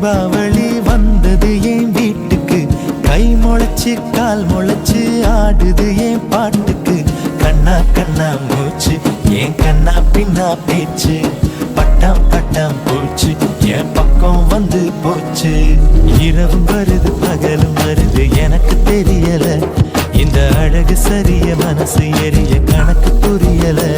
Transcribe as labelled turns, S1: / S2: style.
S1: தீபாவளி வந்தது ஏன் வீட்டுக்கு? கை முளைச்சு கால் முளைச்சு ஆடுது ஏன் பாட்டுக்கு? கண்ணா கண்ணா மூச்சு ஏன் கண்ணா பின்னா பேச்சு? பட்டாம் பட்டாம் போச்சு என் பக்கம் வந்து போச்சு. இரவும் வருது பகலும் வருது எனக்கு தெரியல. இந்த அழகு சரிய மனசு எரிய கணக்கு புரியலை.